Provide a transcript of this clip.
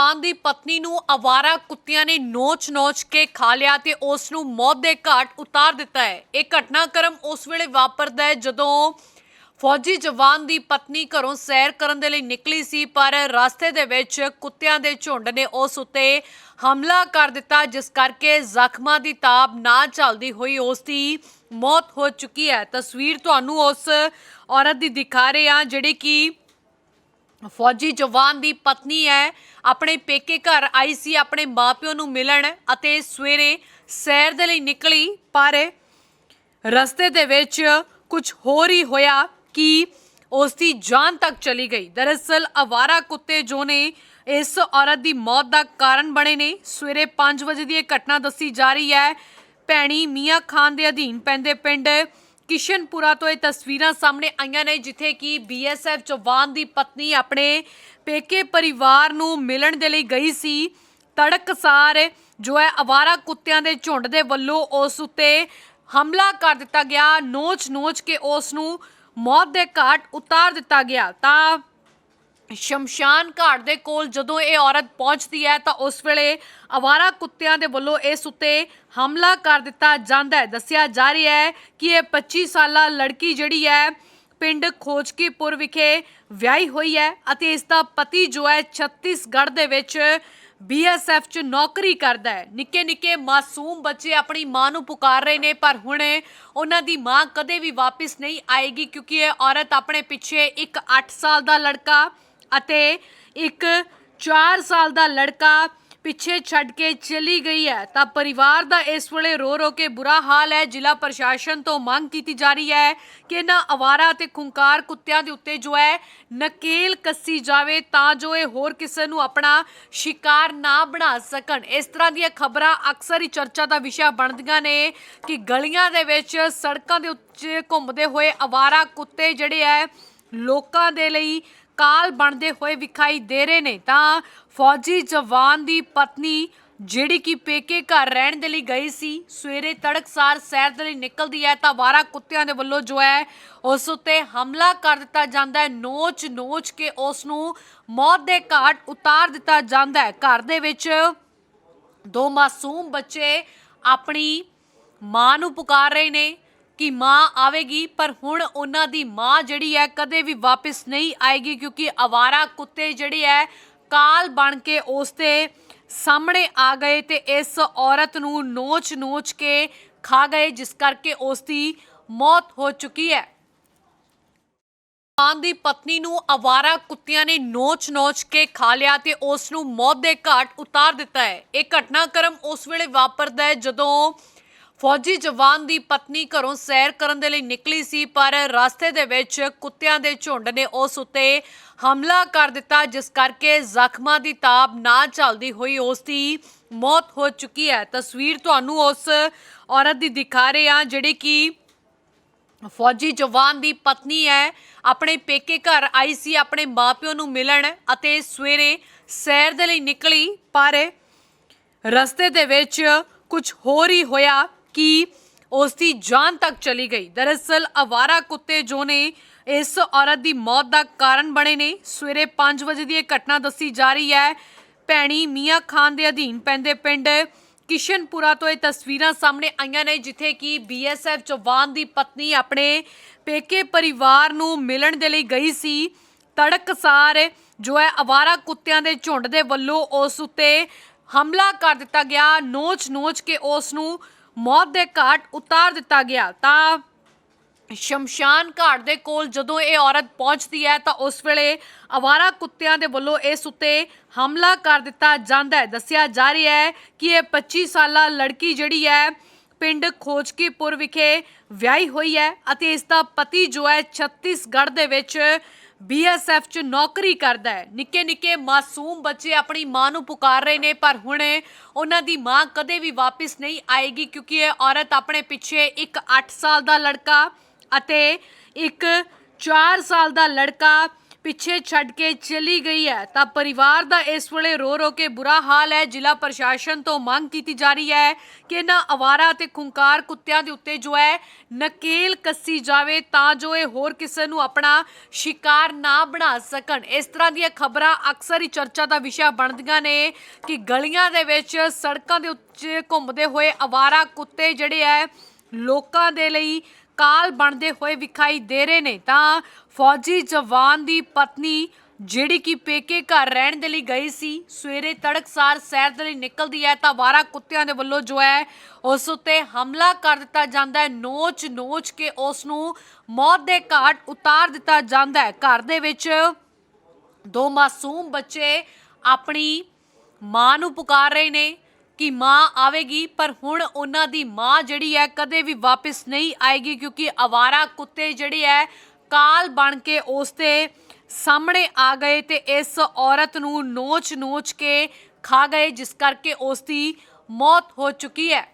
ਖਾਨ ਦੀ ਪਤਨੀ ਨੂੰ ਆਵਾਰਾ ਕੁੱਤਿਆਂ ਨੇ ਨੋਚ-ਨੋਚ ਕੇ ਖਾ ਲਿਆ ਤੇ ਉਸ ਨੂੰ ਮੌਤ ਦੇ ਘਾਟ ਉਤਾਰ ਦਿੱਤਾ ਹੈ। ਇਹ ਘਟਨਾਕ੍ਰਮ ਉਸ ਵੇਲੇ ਵਾਪਰਦਾ ਹੈ ਜਦੋਂ ਫੌਜੀ ਜਵਾਨ ਦੀ ਪਤਨੀ ਘਰੋਂ ਸੈਰ ਕਰਨ ਦੇ ਲਈ ਨਿਕਲੀ ਸੀ, ਪਰ ਰਸਤੇ ਦੇ ਵਿੱਚ ਕੁੱਤਿਆਂ ਦੇ ਝੁੰਡ ਨੇ ਉਸ ਉੱਤੇ ਹਮਲਾ ਕਰ ਦਿੱਤਾ, ਜਿਸ ਕਰਕੇ ਜ਼ਖਮਾਂ ਦੀ ਤਾਬ ਨਾ ਚੱਲਦੀ ਹੋਈ ਉਸ ਦੀ ਮੌਤ ਹੋ ਚੁੱਕੀ ਹੈ। ਤਸਵੀਰ ਤੁਹਾਨੂੰ ਉਸ ਔਰਤ ਦੀ ਦਿਖਾ ਰਹੇ ਹਾਂ, ਜਿਹੜੀ ਕਿ ਫੌਜੀ ਜਵਾਨ ਦੀ ਪਤਨੀ ਹੈ, ਆਪਣੇ ਪੇਕੇ ਘਰ ਆਈ ਸੀ, ਆਪਣੇ ਮਾਪਿਓ ਨੂੰ ਮਿਲਣ ਅਤੇ ਸਵੇਰੇ ਸੈਰ ਦੇ ਲਈ ਨਿਕਲੀ, ਪਰ ਰਸਤੇ ਦੇ ਵਿੱਚ ਕੁਝ ਹੋਰ ਹੀ ਹੋਇਆ ਕਿ ਉਸ ਦੀ ਜਾਨ ਤੱਕ ਚਲੀ ਗਈ। ਦਰਅਸਲ ਅਵਾਰਾ ਕੁੱਤੇ ਜੋ ਨੇ, ਇਸ ਔਰਤ ਦੀ ਮੌਤ ਦਾ ਕਾਰਨ ਬਣੇ ਨੇ। ਸਵੇਰੇ 5 ਵਜੇ ਦੀ ਇਹ ਘਟਨਾ ਦੱਸੀ ਜਾ ਰਹੀ ਹੈ। ਭੈਣੀ ਮੀਆਂ ਖਾਨ ਦੇ ਅਧੀਨ ਪੈਂਦੇ ਪਿੰਡ ਕਿਸ਼ਨਪੁਰਾ ਤੋਂ ਇਹ ਤਸਵੀਰਾਂ ਸਾਹਮਣੇ ਆਈਆਂ ਨੇ, ਜਿੱਥੇ ਕਿ ਬੀਐਸਐਫ ਜਵਾਨ ਦੀ ਪਤਨੀ ਆਪਣੇ ਪੇਕੇ ਪਰਿਵਾਰ ਨੂੰ ਮਿਲਣ ਦੇ ਲਈ ਗਈ ਸੀ। ਤੜਕਸਾਰ ਜੋ ਹੈ, ਅਵਾਰਾ ਕੁੱਤਿਆਂ ਦੇ ਝੁੰਡ ਦੇ ਵੱਲੋਂ ਉਸ ਉੱਤੇ ਹਮਲਾ ਕਰ ਦਿੱਤਾ ਗਿਆ। ਨੋਚ-ਨੋਚ ਕੇ ਉਸ ਨੂੰ ਮੌਤ ਦੇ ਘਾਟ ਉਤਾਰ ਦਿੱਤਾ ਗਿਆ। ਤਾਂ ਸ਼ਮਸ਼ਾਨ ਘਾਟ ਦੇ ਕੋਲ ਜਦੋਂ ਇਹ ਔਰਤ ਪਹੁੰਚਦੀ ਹੈ ਤਾਂ ਉਸ ਵੇਲੇ ਅਵਾਰਾ ਕੁੱਤਿਆਂ ਦੇ ਵੱਲੋਂ ਇਸ ਉੱਤੇ ਹਮਲਾ ਕਰ ਦਿੱਤਾ ਜਾਂਦਾ ਹੈ। ਦੱਸਿਆ ਜਾ ਰਿਹਾ ਹੈ ਕਿ ਇਹ 25 ਸਾਲਾ ਲੜਕੀ ਜਿਹੜੀ ਹੈ ਪਿੰਡ ਖੋਜਕੀਪੁਰ ਵਿਖੇ ਵਿਆਹੀ ਹੋਈ ਹੈ ਅਤੇ ਇਸ ਦਾ ਪਤੀ ਜੋ ਹੈ ਛੱਤੀਸਗੜ੍ਹ ਦੇ ਵਿੱਚ ਬੀਐਸਐਫ 'ਚ ਨੌਕਰੀ ਕਰਦਾ ਹੈ। ਨਿੱਕੇ ਨਿੱਕੇ ਮਾਸੂਮ ਬੱਚੇ ਆਪਣੀ ਮਾਂ ਨੂੰ ਪੁਕਾਰ ਰਹੇ ਨੇ, ਪਰ ਹੁਣ ਉਹਨਾਂ ਦੀ ਮਾਂ ਕਦੇ ਵੀ ਵਾਪਸ ਨਹੀਂ ਆਏਗੀ ਕਿਉਂਕਿ ਇਹ ਔਰਤ ਆਪਣੇ ਪਿੱਛੇ ਇੱਕ 8 ਸਾਲ ਦਾ ਲੜਕਾ ਅਤੇ ਇੱਕ 4 ਸਾਲ ਦਾ ਲੜਕਾ ਪਿੱਛੇ ਛੱਡ ਕੇ ਚਲੀ ਗਈ ਹੈ। ਤਾਂ ਪਰਿਵਾਰ ਦਾ ਇਸ ਵੇਲੇ ਰੋ ਰੋ ਕੇ ਬੁਰਾ ਹਾਲ ਹੈ। ਜ਼ਿਲ੍ਹਾ ਪ੍ਰਸ਼ਾਸਨ ਤੋਂ ਮੰਗ ਕੀਤੀ ਜਾ ਰਹੀ ਹੈ ਕਿ ਇਹਨਾਂ ਅਵਾਰਾ ਤੇ ਖੁੰਕਾਰ ਕੁੱਤਿਆਂ ਦੇ ਉੱਤੇ ਜੋ ਹੈ ਨਕੇਲ ਕੱਸੀ ਜਾਵੇ ਤਾਂ ਜੋ ਇਹ ਹੋਰ ਕਿਸੇ ਨੂੰ ਆਪਣਾ ਸ਼ਿਕਾਰ ਨਾ ਬਣਾ ਸਕਣ। ਇਸ ਤਰ੍ਹਾਂ ਦੀਆਂ ਖਬਰਾਂ ਅਕਸਰ ਹੀ ਚਰਚਾ ਦਾ ਵਿਸ਼ਾ ਬਣਦੀਆਂ ਨੇ ਕਿ ਗਲੀਆਂ ਦੇ ਵਿੱਚ ਸੜਕਾਂ ਦੇ ਉੱਤੇ ਘੁੰਮਦੇ ਹੋਏ ਅਵਾਰਾ ਕੁੱਤੇ ਜਿਹੜੇ ਹੈ ਲੋਕਾਂ ਦੇ ਲਈ ਕਾਲ ਬਣਦੇ ਹੋਏ ਵਿਖਾਈ ਦੇ ਰਹੇ ਨੇ, ਤਾਂ ਫੌਜੀ ਜਵਾਨ ਦੀ ਪਤਨੀ ਜਿਹੜੀ ਕਿ ਪੇਕੇ ਘਰ ਰਹਿਣ ਦੇ ਲਈ ਗਈ ਸੀ, ਸਵੇਰੇ ਤੜਕਸਾਰ ਸੈਰ ਦੇ ਲਈ ਨਿਕਲਦੀ ਹੈ, ਤਾਂ ਵਾਰਾ ਕੁੱਤਿਆਂ ਦੇ ਵੱਲੋਂ ਜੋ ਹੈ, ਉਸ ਉੱਤੇ ਹਮਲਾ ਕਰ ਦਿੱਤਾ ਜਾਂਦਾ ਹੈ। ਨੋਚ ਨੋਚ ਕੇ ਉਸ ਨੂੰ ਮੌਤ ਦੇ ਘਾਟ ਉਤਾਰ ਦਿੱਤਾ ਜਾਂਦਾ ਹੈ। ਘਰ ਦੇ ਵਿੱਚ ਦੋ ਮਾਸੂਮ ਬੱਚੇ ਆਪਣੀ ਮਾਂ ਨੂੰ ਪੁਕਾਰ ਰਹੇ ਨੇ। ਕਿ ਮਾਂ ਆਵੇਗੀ, ਪਰ ਹੁਣ ਉਹਨਾਂ ਦੀ ਮਾਂ ਜਿਹੜੀ ਹੈ ਕਦੇ ਵੀ ਵਾਪਸ ਨਹੀਂ ਆਏਗੀ, ਕਿਉਂਕਿ ਅਵਾਰਾ ਕੁੱਤੇ ਜਿਹੜੇ ਹੈ, ਕਾਲ ਬਣ ਕੇ ਉਸ ਦੇ ਸਾਹਮਣੇ ਆ ਗਏ ਤੇ ਇਸ ਔਰਤ ਨੂੰ ਨੋਚ-ਨੋਚ ਕੇ ਖਾ ਗਏ, ਜਿਸ ਕਰਕੇ ਉਸ ਦੀ ਮੌਤ ਹੋ ਚੁੱਕੀ ਹੈ। ਮਾਨ ਦੀ ਪਤਨੀ ਨੂੰ ਆਵਾਰਾ ਕੁੱਤਿਆਂ ਨੇ ਨੋਚ-ਨੋਚ ਕੇ ਖਾ ਲਿਆ ਤੇ ਉਸ ਨੂੰ ਮੌਤ ਦੇ ਘਾਟ ਉਤਾਰ ਦਿੱਤਾ ਹੈ। ਇਹ ਘਟਨਾਕ੍ਰਮ ਉਸ ਵੇਲੇ ਵਾਪਰਦਾ ਹੈ ਜਦੋਂ ਫੌਜੀ ਜਵਾਨ ਦੀ ਪਤਨੀ ਘਰੋਂ ਸੈਰ ਕਰਨ ਦੇ ਲਈ ਨਿਕਲੀ ਸੀ, ਪਰ ਰਸਤੇ ਦੇ ਵਿੱਚ ਕੁੱਤਿਆਂ ਦੇ ਝੁੰਡ ਨੇ ਉਸ ਉੱਤੇ ਹਮਲਾ ਕਰ ਦਿੱਤਾ, ਜਿਸ ਕਰਕੇ ਜ਼ਖਮਾਂ ਦੀ ਤਾਬ ਨਾ ਚੱਲਦੀ ਹੋਈ ਉਸ ਦੀ ਮੌਤ ਹੋ ਚੁੱਕੀ ਹੈ। ਤਸਵੀਰ ਤੁਹਾਨੂੰ ਉਸ ਔਰਤ ਦੀ ਦਿਖਾ ਰਹੇ ਹਾਂ, ਜਿਹੜੀ ਕਿ ਫੌਜੀ ਜਵਾਨ ਦੀ ਪਤਨੀ ਹੈ। ਆਪਣੇ ਪੇਕੇ ਘਰ ਆਈ ਸੀ, ਆਪਣੇ ਮਾਪਿਓ ਨੂੰ ਮਿਲਣ ਅਤੇ ਸਵੇਰੇ ਸੈਰ ਦੇ ਲਈ ਨਿਕਲੀ, ਪਰ ਰਸਤੇ ਦੇ ਵਿੱਚ ਕੁਝ ਹੋਰ ਹੀ ਹੋਇਆ। ਕਿ ਉਸ ਦੀ ਜਾਨ ਤੱਕ ਚਲੀ ਗਈ। ਦਰਅਸਲ ਅਵਾਰਾ ਕੁੱਤੇ ਜੋ ਨੇ, ਇਸ ਔਰਤ ਦੀ ਮੌਤ ਦਾ ਕਾਰਨ ਬਣੇ ਨੇ। ਸਵੇਰੇ 5 ਵਜੇ ਦੀ ਇਹ ਘਟਨਾ ਦੱਸੀ ਜਾ ਰਹੀ ਹੈ। ਭੈਣੀ ਮੀਆਂ ਖਾਨ ਦੇ ਅਧੀਨ ਪੈਂਦੇ ਪਿੰਡ ਕਿਸ਼ਨਪੁਰਾ ਤੋਂ ਇਹ ਤਸਵੀਰਾਂ ਸਾਹਮਣੇ ਆਈਆਂ ਨੇ, ਜਿੱਥੇ ਕਿ ਬੀਐਸਐਫ ਜਵਾਨ ਦੀ ਪਤਨੀ ਆਪਣੇ ਪੇਕੇ ਪਰਿਵਾਰ ਨੂੰ ਮਿਲਣ ਦੇ ਲਈ ਗਈ ਸੀ। ਤੜਕਸਾਰ ਜੋ ਹੈ, ਅਵਾਰਾ ਕੁੱਤਿਆਂ ਦੇ ਝੁੰਡ ਦੇ ਵੱਲੋਂ ਉਸ ਉੱਤੇ ਹਮਲਾ ਕਰ ਦਿੱਤਾ ਗਿਆ। ਨੋਚ-ਨੋਚ ਕੇ ਉਸ ਨੂੰ ਮੌਤ ਦੇ ਘਾਟ ਉਤਾਰ ਦਿੱਤਾ ਗਿਆ। ਤਾਂ ਸ਼ਮਸ਼ਾਨ ਘਾਟ ਦੇ ਕੋਲ ਜਦੋਂ ਇਹ ਔਰਤ ਪਹੁੰਚਦੀ ਹੈ, ਤਾਂ ਉਸ ਵੇਲੇ ਅਵਾਰਾ ਕੁੱਤਿਆਂ ਦੇ ਵੱਲੋਂ ਇਸ ਉੱਤੇ ਹਮਲਾ ਕਰ ਦਿੱਤਾ ਜਾਂਦਾ ਹੈ। ਦੱਸਿਆ ਜਾ ਰਿਹਾ ਹੈ ਕਿ ਇਹ 25 ਸਾਲਾ ਲੜਕੀ ਜਿਹੜੀ ਹੈ, ਪਿੰਡ ਖੋਜਕੀਪੁਰ ਵਿਖੇ ਵਿਆਹੀ ਹੋਈ ਹੈ ਅਤੇ ਇਸ ਦਾ ਪਤੀ ਜੋ ਹੈ, ਛੱਤੀਸਗੜ੍ਹ ਦੇ ਵਿੱਚ ਬੀਐਸਐਫ 'ਚ ਨੌਕਰੀ ਕਰਦਾ ਹੈ। ਨਿੱਕੇ ਨਿੱਕੇ ਮਾਸੂਮ ਬੱਚੇ ਆਪਣੀ ਮਾਂ ਨੂੰ ਪੁਕਾਰ ਰਹੇ ਨੇ, ਪਰ ਹੁਣ ਉਹਨਾਂ ਦੀ ਮਾਂ ਕਦੇ ਵੀ ਵਾਪਸ ਨਹੀਂ ਆਏਗੀ, ਕਿਉਂਕਿ ਇਹ ਔਰਤ ਆਪਣੇ ਪਿੱਛੇ ਇੱਕ 8 ਸਾਲ ਦਾ ਲੜਕਾ ਅਤੇ ਇੱਕ 4 ਸਾਲ ਦਾ ਲੜਕਾ ਪਿੱਛੇ ਛੱਡ ਕੇ ਚਲੀ ਗਈ ਹੈ। ਤਾਂ ਪਰਿਵਾਰ ਦਾ ਇਸ ਵੇਲੇ ਰੋ ਰੋ ਕੇ ਬੁਰਾ ਹਾਲ ਹੈ। ਜ਼ਿਲ੍ਹਾ ਪ੍ਰਸ਼ਾਸਨ ਤੋਂ ਮੰਗ ਕੀਤੀ ਜਾ ਰਹੀ ਹੈ ਕਿ ਇਹਨਾਂ ਅਵਾਰਾ ਤੇ ਖੁੰਕਾਰ ਕੁੱਤਿਆਂ ਦੇ ਉੱਤੇ ਜੋ ਹੈ, ਨਕੇਲ ਕੱਸੀ ਜਾਵੇ ਤਾਂ ਜੋ ਇਹ ਹੋਰ ਕਿਸੇ ਨੂੰ ਆਪਣਾ ਸ਼ਿਕਾਰ ਨਾ ਬਣਾ ਸਕਣ। ਇਸ ਤਰ੍ਹਾਂ ਦੀਆਂ ਖਬਰਾਂ ਅਕਸਰ ਹੀ ਚਰਚਾ ਦਾ ਵਿਸ਼ਾ ਬਣਦੀਆਂ ਨੇ ਕਿ ਗਲੀਆਂ ਦੇ ਵਿੱਚ ਸੜਕਾਂ ਦੇ ਉੱਤੇ ਘੁੰਮਦੇ ਹੋਏ ਅਵਾਰਾ ਕੁੱਤੇ ਜਿਹੜੇ ਹੈ, ਲੋਕਾਂ ਦੇ ਲਈ ਕਾਲ ਬਣਦੇ ਹੋਏ ਵਿਖਾਈ ਦੇ ਰਹੇ ਨੇ, ਤਾਂ ਫੌਜੀ ਜਵਾਨ ਦੀ ਪਤਨੀ ਜਿਹੜੀ ਕਿ ਪੇਕੇ ਘਰ ਰਹਿਣ ਦੇ ਲਈ ਗਈ ਸੀ, ਸਵੇਰੇ ਤੜਕਸਾਰ ਸੈਰ ਦੇ ਲਈ ਨਿਕਲਦੀ ਹੈ, ਤਾਂ ਵਾਰਾ ਕੁੱਤਿਆਂ ਦੇ ਵੱਲੋਂ ਜੋ ਹੈ, ਉਸ ਉੱਤੇ ਹਮਲਾ ਕਰ ਦਿੱਤਾ ਜਾਂਦਾ ਹੈ। ਨੋਚ ਨੋਚ ਕੇ ਉਸ ਨੂੰ ਮੌਤ ਦੇ ਘਾਟ ਉਤਾਰ ਦਿੱਤਾ ਜਾਂਦਾ ਹੈ। ਘਰ ਦੇ ਵਿੱਚ ਦੋ ਮਾਸੂਮ ਬੱਚੇ ਆਪਣੀ ਮਾਂ ਨੂੰ ਪੁਕਾਰ ਰਹੇ ਨੇ। ਕਿ ਮਾਂ ਆਵੇਗੀ, ਪਰ ਹੁਣ ਉਹਨਾਂ ਦੀ ਮਾਂ ਜਿਹੜੀ ਹੈ ਕਦੇ ਵੀ ਵਾਪਸ ਨਹੀਂ ਆਏਗੀ, ਕਿਉਂਕਿ ਅਵਾਰਾ ਕੁੱਤੇ ਜਿਹੜੇ ਹੈ, ਕਾਲ ਬਣ ਕੇ ਉਸ ਦੇ ਸਾਹਮਣੇ ਆ ਗਏ ਤੇ ਇਸ ਔਰਤ ਨੂੰ ਨੋਚ ਨੋਚ ਕੇ ਖਾ ਗਏ, ਜਿਸ ਕਰਕੇ ਉਸ ਦੀ ਮੌਤ ਹੋ ਚੁੱਕੀ ਹੈ।